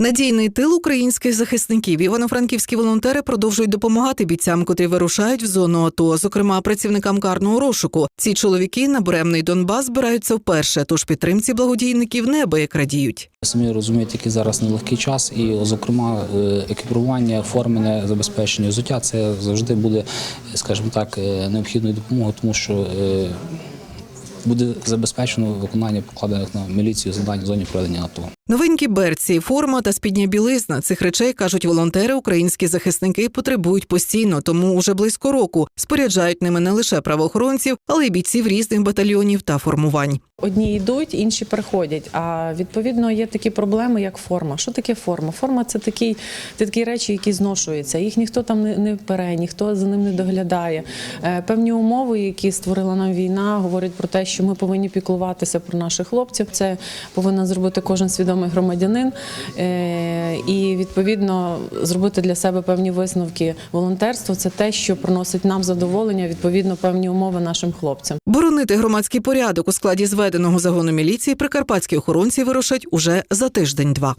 Надійний тил українських захисників івано-франківські волонтери продовжують допомагати бійцям, котрі вирушають в зону АТО, зокрема працівникам карного розшуку. Ці чоловіки на буремний Донбас збираються вперше, тож підтримці благодійників неабияк радіють. Самі розуміють, який зараз нелегкий час, і, зокрема, е, екіпірування, формене забезпечення взуття це завжди буде, скажімо так, е, необхідною допомогою, тому що е, буде забезпечено виконання покладених на міліцію завдань в зоні проведення АТО. Новенькі берці, форма та спідня білизна цих речей кажуть волонтери. Українські захисники потребують постійно, тому уже близько року споряджають ними не лише правоохоронців, але й бійців різних батальйонів та формувань. Одні йдуть, інші приходять. А відповідно є такі проблеми, як форма. Що таке форма? Форма це такі, це такі речі, які зношуються. Їх ніхто там не, не пере, ніхто за ним не доглядає. Е, Певні умови, які створила нам війна, говорять про те, що ми повинні піклуватися про наших хлопців. Це повинен зробити кожен свідомий громадянин Е, і відповідно зробити для себе певні висновки. Волонтерство це те, що приносить нам задоволення, відповідно певні умови нашим хлопцям. Боронити громадський порядок у складі зведеного загону міліції прикарпатські охоронці вирушать уже за тиждень-два.